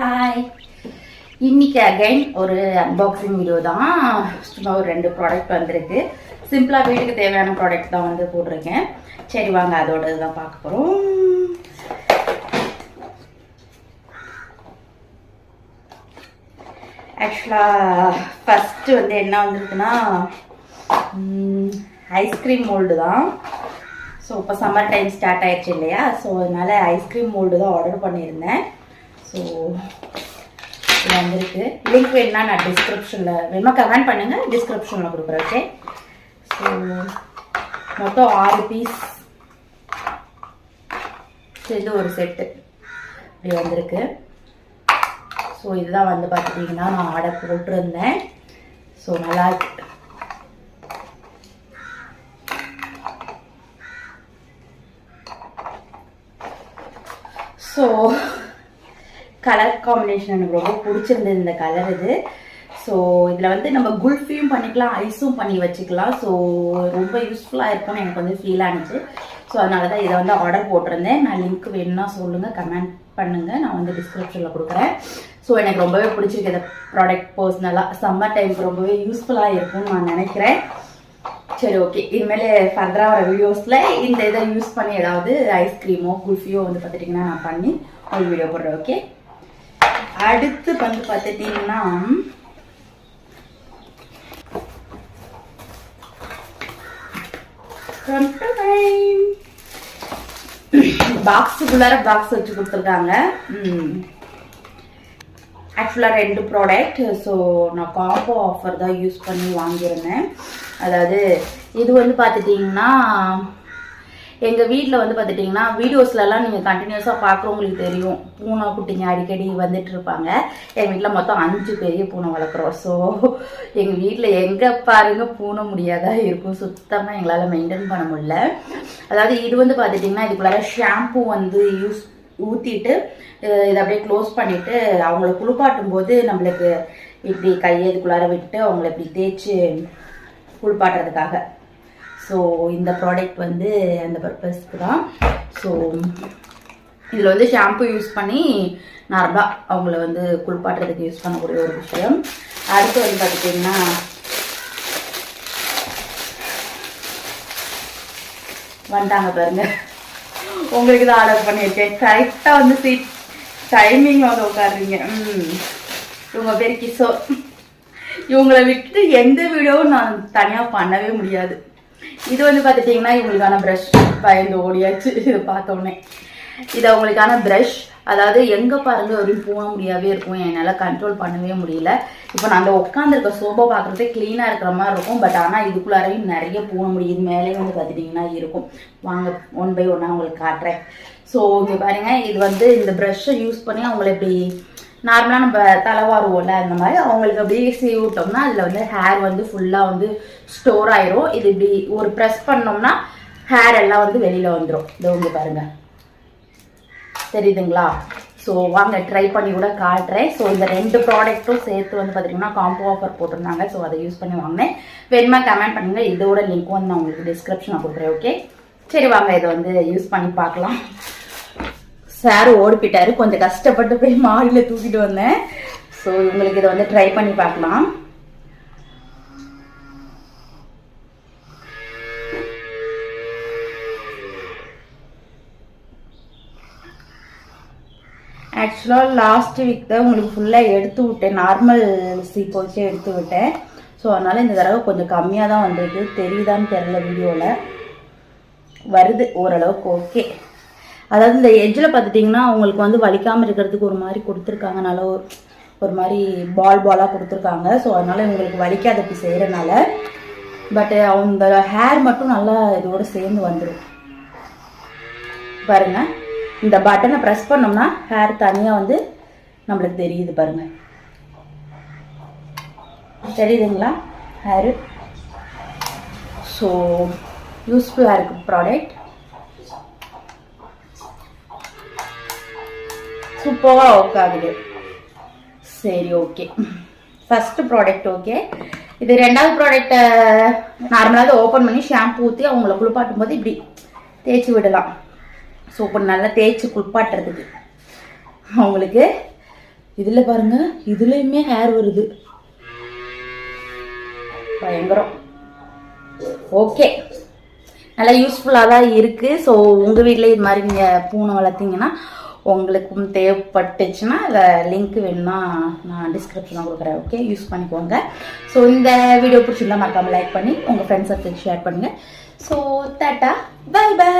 Hi இன்னைக்கு again ஒரு unboxing video தான். சும்மா ஒரு ரெண்டு ப்ராடக்ட் வந்திருக்கு. சிம்பிளாக வீட்டுக்கு தேவையான ப்ராடக்ட் தான் வந்து போட்டிருக்கேன். சரி வாங்க அதோட தான் பார்க்க போகிறோம் ஆக்சுவலாக ஃபஸ்ட்டு வந்து என்ன வந்திருக்குன்னா ஐஸ்கிரீம் மோல்டு தான். ஸோ இப்போ சம்மர் டைம் ஸ்டார்ட் ஆயிடுச்சு இல்லையா? ஸோ அதனால ஐஸ்கிரீம் மோல்டு தான் ஆர்டர் பண்ணியிருந்தேன். ஸோ இது வந்திருக்கு. லிங்க் வேணும்னா நான் டிஸ்கிரிப்ஷனில் வேணுமா கமெண்ட் பண்ணுங்கள் டிஸ்கிரிப்ஷனில் கொடுக்குறேன் ஓகே ஸோ மொத்தம் ஆறு பீஸ் இது ஒரு செட்டு இப்படி வந்திருக்கு. ஸோ இதுதான் வந்து பார்த்துட்டிங்கன்னா நான் ஆர்டர் போட்டிருந்தேன். ஸோ நல்லா இருக்கு. ஸோ கலர் காம்பினேஷன் எனக்கு ரொம்ப பிடிச்சிருந்தது இந்த கலர் இது. ஸோ இதில் வந்து நம்ம குல்ஃபியும் பண்ணிக்கலாம் ஐஸும் பண்ணி வச்சுக்கலாம். ஸோ ரொம்ப யூஸ்ஃபுல்லாக இருக்கும்னு எனக்கு வந்து ஃபீல் ஆனிச்சு ஸோ அதனால தான் இதை வந்து ஆர்டர் போட்டிருந்தேன். நான் லிங்க் வேணும்னா சொல்லுங்கள் கமெண்ட் பண்ணுங்கள் நான் வந்து டிஸ்கிரிப்ஷனில் கொடுக்குறேன். ஸோ எனக்கு ரொம்பவே பிடிச்சிருக்கு இந்த ப்ராடக்ட் பர்சனலாக சம்மர் டைமுக்கு ரொம்பவே யூஸ்ஃபுல்லாக இருக்கும்னு நான் நினைக்கிறேன். சரி ஓகே இனிமேல் ஃபர்தராக வர வீடியோஸில் இந்த இதை யூஸ் பண்ணி ஏதாவது ஐஸ்கிரீமோ குல்ஃபியோ வந்து பார்த்துட்டிங்கன்னா நான் பண்ணி ஒரு வீடியோ போடுறேன் ஓகே அடுத்து வந்து பார்த்துட்டிங்கன்னா பாக்ஸுக்குள்ளார பாக்ஸ் வச்சு கொடுத்துருக்காங்க. ஆக்சுவலாக ரெண்டு ப்ராடக்ட் ஸோ நான் காம்போ ஆஃபர் தான் யூஸ் பண்ணி வாங்கியிருந்தேன். அதாவது இது வந்து பார்த்துட்டிங்கன்னா எங்கள் வீட்டில் வந்து பார்த்துட்டிங்கன்னா வீடியோஸ்லலாம் நீங்கள் கண்டினியூஸாக பார்க்குறவங்களுக்கு தெரியும். பூனை குட்டிங்க அடிக்கடி வந்துட்டு இருப்பாங்க. எங்கள் வீட்டில் மொத்தம் அஞ்சு பெரிய பூனை வளர்க்குறோம். ஸோ எங்கள் வீட்டில் எங்கே பாருங்கள் பூனை முடியாதான் இருக்கும். சுத்தமாக எங்களால் மெயின்டைன் பண்ண முடியல. அதாவது இது வந்து பார்த்துட்டிங்கன்னா இதுக்குள்ளார ஷாம்பு வந்து யூஸ் ஊற்றிட்டு இதை அப்படியே க்ளோஸ் பண்ணிவிட்டு அவங்கள குளிப்பாட்டும் போது நம்மளுக்கு இப்படி கையை இதுக்குள்ளார விட்டு அவங்கள இப்படி தேய்ச்சி குளிப்பாட்டுறதுக்காக. ஸோ இந்த ப்ராடக்ட் வந்து அந்த பர்பஸ்க்கு தான். ஸோ இதில் வந்து ஷாம்பு யூஸ் பண்ணி நார்மலாக அவங்கள வந்து குளிப்பாட்டுறதுக்கு யூஸ் பண்ணக்கூடிய ஒரு விஷயம். அடுத்து வந்து பார்த்துட்டிங்கன்னா வந்துட்டாங்க பாருங்க. உங்களுக்கு தான் ஆர்டர் பண்ணியிருக்கேன். கரெக்டாக வந்து சீட் டைமிங்கில் வந்து உட்காருறீங்க. ம். இவங்க பேர் கிஷோர். இவங்களை விட்டு எந்த வீடியோவும் நான் தனியாக பண்ணவே முடியாது. இது வந்து பார்த்துட்டிங்கன்னா இவங்களுக்கான ப்ரஷ் பயந்து ஓடியாச்சு. இதை பார்த்தோன்னே. இது அவங்களுக்கான ப்ரஷ் அதாவது எங்கே பாருங்க அப்படின்னு போக முடியாவே இருக்கும். என்னால் கண்ட்ரோல் பண்ணவே முடியல. இப்போ நான் அந்த உட்காந்துருக்க சோபா பார்க்குறதே க்ளீனாக இருக்கிற மாதிரி இருக்கும். பட் ஆனால் இதுக்குள்ளாரையும் நிறைய போக முடியுது மேலே வந்து பார்த்துட்டிங்கன்னா இருக்கும். வாங்க ஒன் பை ஒன்னாக உங்களுக்கு காட்டுறேன். ஸோ இங்கே பாருங்கள் இது வந்து இந்த ப்ரஷ்ஷை யூஸ் பண்ணி அவங்கள இப்படி நார்மலாக நம்ம தலைவாருவோம்ல அந்த மாதிரி. அவங்களுக்கு அப்படியே சீவி விட்டோம்னா அதில் வந்து ஹேர் வந்து ஃபுல்லாக வந்து ஸ்டோர் ஆயிரும். இது இப்படி ஒரு ப்ரெஸ் பண்ணோம்னா ஹேர் எல்லாம் வந்து வெளியில் வந்துடும் இது உங்க பாருங்க. தெரியுதுங்களா? ஸோ வாங்க ட்ரை பண்ணி கூட காட்டுறேன். ஸோ இந்த ரெண்டு ப்ராடக்ட்டும் சேர்த்து வந்து பார்த்தீங்கன்னா காம்போ ஆஃபர் போட்டிருந்தாங்க. ஸோ அதை யூஸ் பண்ணி வாங்கினேன். வேணுமா கமெண்ட் பண்ணுங்கள் இதோட லிங்க் வந்து நான் உங்களுக்கு டிஸ்கிரிப்ஷனில் கொடுக்குறேன் ஓகே சரி வாங்க இதை வந்து யூஸ் பண்ணி பார்க்கலாம். சார் ஓடிப்பிட்டாரு. கொஞ்சம் கஷ்டப்பட்டு போய் மாடியில் தூக்கிட்டு வந்தேன். ஸோ உங்களுக்கு இதை வந்து ட்ரை பண்ணி பார்க்கலாம். ஆக்சுவலாக லாஸ்ட் வீக் தான் உங்களுக்கு ஃபுல்லாக எடுத்து விட்டேன். நார்மல் சீப் வச்சு எடுத்து விட்டேன். ஸோ அதனால் இந்த தடவை கொஞ்சம் கம்மியாக தான் வந்திருக்கு. தெரியுதான்னு தெரில வீடியோவில் வருது ஓரளவுக்கு ஓகே அதாவது இந்த எஜ்ஜில் பார்த்துட்டிங்கன்னா அவங்களுக்கு வந்து வலிக்காமல் இருக்கிறதுக்கு ஒரு மாதிரி கொடுத்துருக்காங்க. நல்லா ஒரு ஒரு மாதிரி பால் பாலாக கொடுத்துருக்காங்க. ஸோ அதனால் இவங்களுக்கு வலிக்காத இப்படி செய்கிறனால பட் அவங்க ஹேர் மட்டும் நல்லா இதோட சேர்ந்து வந்துடும் பாருங்க. இந்த பட்டனை ப்ரெஸ் பண்ணோம்னா ஹேர் தனியாக வந்து நம்மளுக்கு தெரியுது பாருங்க. தெரியுதுங்களா? ஹேரு ஸோ யூஸ்ஃபுல்லாக இருக்குது ப்ராடக்ட் சூப்பராக ஒர்க் ஆகுது. சரி ஓகே ஃபஸ்ட்டு ப்ராடக்ட் ஓகே இது ரெண்டாவது ப்ராடக்ட்டை நார்மலாக ஓப்பன் பண்ணி ஷாம்பு ஊற்றி அவங்கள குளிப்பாட்டும் போது இப்படி தேய்ச்சி விடலாம். ஸோ இப்போ நல்லா தேய்ச்சி குளிப்பாட்டுறதுக்கு. அவங்களுக்கு இதில் பாருங்கள் இதுலேயுமே ஹேர் வருது. பயங்கரம். ஓகே நல்லா யூஸ்ஃபுல்லாக தான் இருக்குது ஸோ உங்கள் வீட்டில் இது மாதிரி நீங்கள் பூனை வளர்த்தீங்கன்னா உங்களுக்கும் தேவைப்பட்டுச்சுன்னா இதை லிங்க் வேணும்னா நான் டிஸ்கிரிப்ஷனில் கொடுக்குறேன் ஓகே யூஸ் பண்ணிக்கோங்க. ஸோ இந்த வீடியோ பிடிச்சிருந்தா மறக்காமல் லைக் பண்ணி உங்கள் ஃப்ரெண்ட்ஸ் சர்க்கிள் ஷேர் பண்ணுங்கள் ஸோ தேட்டா பை பை